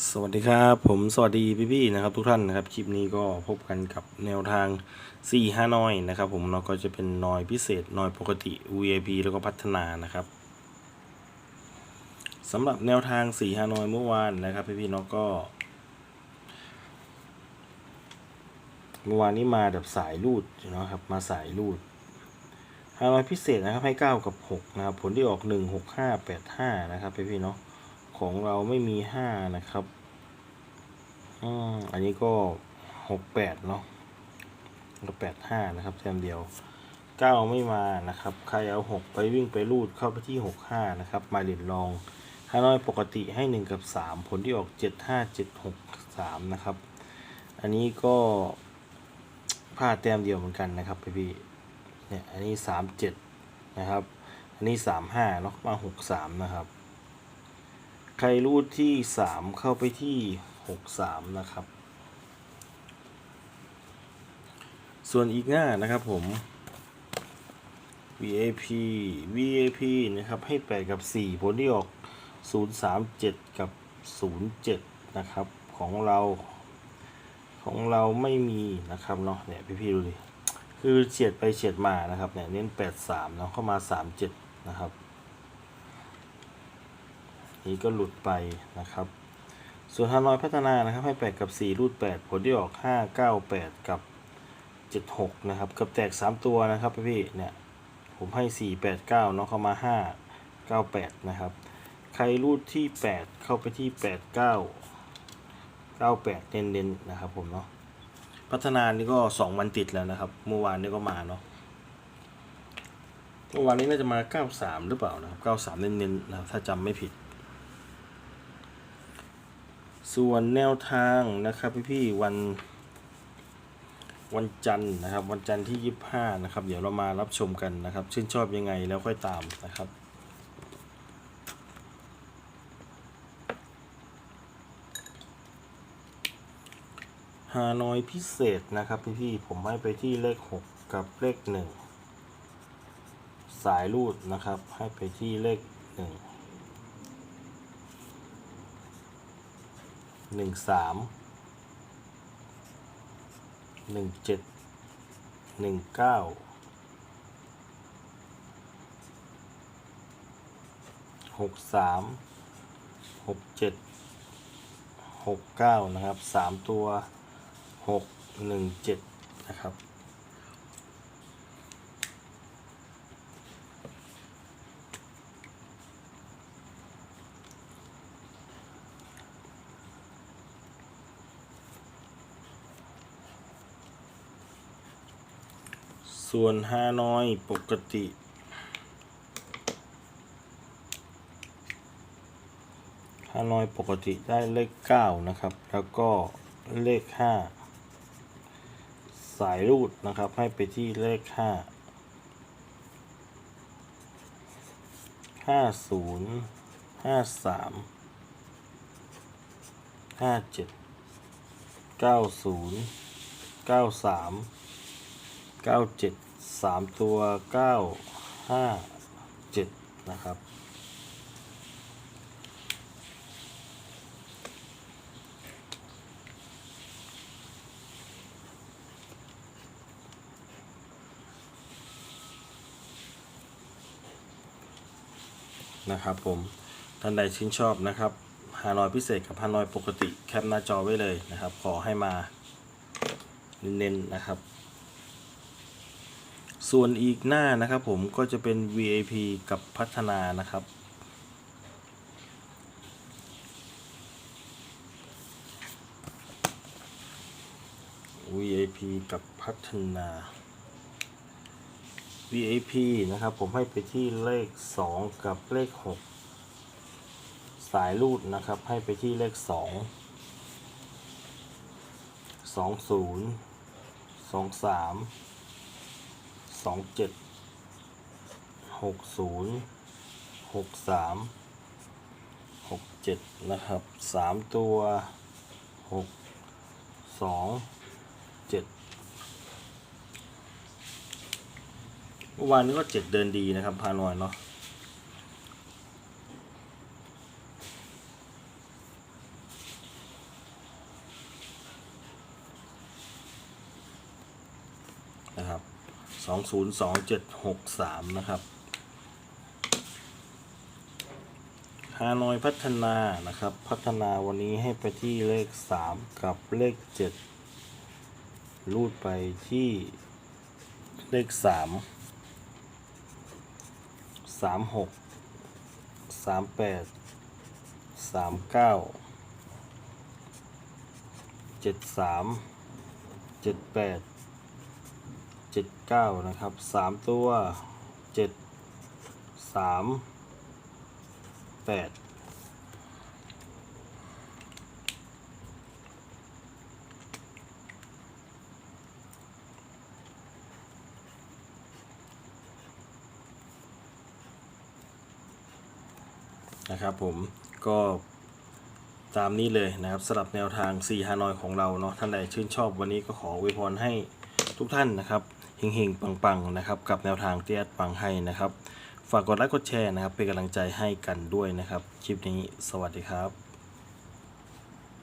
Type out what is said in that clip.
สวัสดีครับผมสวัสดีพี่ๆนะครับทุกท่านนะครับคลิปนี้ก็พบกันกับแนวทาง 4 5นอยนะครับ ผมเนาะก็จะเป็นนอยพิเศษนอยปกติ VIP แล้วก็พัฒนานะครับสำหรับแนวทาง 4 5นอยเมื่อวานนะครับพี่ๆเนาะก็ เมื่อวานนี้มาแบบสายรูดนะครับมาสายรูดฮานอยพิเศษนะครับให้ 9 กับ 6 นะครับผลที่ออก 1 6 5 8 5 นะครับพี่ๆเนาะ ของเราไม่มี5นะครับอืมอันนี้ก็6 8เนาะก็8 5นะครับแต้มเดียว9ไม่มานะครับใครเอา6ไปวิ่งไปรูดเข้าไปที่6 5นะครับมาเหรียญรองฮานอยปกติให้1กับ3ผลที่ออก7 5 7 6 3นะครับ อันนี้ก็พลาดแต้มเดียวเหมือนกันนะครับพี่พี่เนี่ยอันนี้สามเจ็ดนะครับ อันนี้สามห้าเนาะมาหกสามนะครับ ครรูดที่สามเข้าไปที่หกสามนะครับ ส่วนอีกหน้านะครับผม VAP VAP นะครับ ให้แปดกับสี่ผลที่ออกศูนย์สามเจ็ดกับศูนย์เจ็ดนะครับ ของเราของเราไม่มีนะครับเนาะเนี่ยพี่ๆดูดิคือเฉียดไปเฉียดมานะครับเนี่ยเน้นแปดสามเนาะเข้ามาสามเจ็ดนะครับ นี่ก็หลุดไปนะครับ ส่วนฮานอยพัฒนานะครับให้แปดกับสี่รูดแปดผลที่ออกห้าเก้าแปดกับเจ็ดหกนะครับเกับแตกสามตัวนะครับพี่เนี่ยผมให้สี่แปดเก้าเนาะเข้ามาห้าเก้าแปดนะครับ ใครรูดที่แปดเข้าไปที่แปดเก้า98 เน้นๆนะครับผมเนาะพัฒนานี่ก็ 2 วันติดแล้วนะครับ เมื่อวานนี้ก็มาเนาะเมื่อวานนี้น่าจะมา 93 หรือเปล่านะครับ 93 เน้นๆนะครับถ้าจำไม่ผิด ส่วนแนวทางนะครับพี่ๆวันวันจันทร์นะครับ วันจันทร์ที่ 25 นะครับ เดี๋ยวเรามารับชมกันนะครับ ชื่นชอบยังไงแล้วค่อยตามนะครับฮานอยพิเศษนะครับพี่ๆผมให้ไปที่เลข 6 กับเลข 1 สายรูดนะครับ ให้ไปที่เลข 1 หนึ่งสามหนึ่งเจ็ดหนึ่งเก้าหกสามหกเจ็ดหกเก้านะครับสามตัวหกหนึ่งเจ็ดนะครับ ส่วนฮานอยปกติ ฮานอยปกติได้เลขเก้านะครับ แล้วก็เลขห้าสายรูดนะครับ ให้ไปที่เลขห้าห้าศูนย์ห้าสามห้า เก้าเก้าสามเก้าเจ็ดสามตัวเก้าห้าเจ็ดนะครับ นะครับผม ท่านใดชื่นชอบนะครับฮานอยพิเศษกับฮานอยปกติแคปหน้าจอไว้เลยนะครับ ขอให้มาเน้นๆนะครับ ส่วนอีกหน้านะครับผมก็จะเป็น VIP กับพัฒนานะครับ VIP กับพัฒนา VIP นะครับผมให้ไปที่เลข 2 กับเลข 6 สายรูดนะครับให้ไปที่เลข 2 20 23 สองเจ็ดหกศูนย์หกสามหกเจ็ดนะครับสามตัวหกสองเจ็ดเมื่อวานนี้ก็เจ็ดเดินดีนะครับ พานอยเนาะนะครับ สองศูนย์สองเจ็ดหกสามนะครับฮานอยพัฒนานะครับ พัฒนาวันนี้ให้ไปที่เลขสามกับเลขเจ็ดรูดไปที่เลขสามสามหกสามแปดสามเก้าเจ็ดสามเจ็ดแปด เจ็ดเก้านะครับสามตัวเจ็ดสามแปดนะครับผมก็ตามนี้เลยนะครับสำหรับแนวทาง4ฮานอยของเราเนาะท่านใดชื่นชอบวันนี้ก็ขออวยพรให้ ทุกท่านนะครับเฮงๆ ปังๆนะครับกับแนวทางเตียดปังให้นะครับ ฝากกดไลค์กดแชร์นะครับ เป็นกำลังใจให้กันด้วยนะครับ คลิปนี้สวัสดีครับ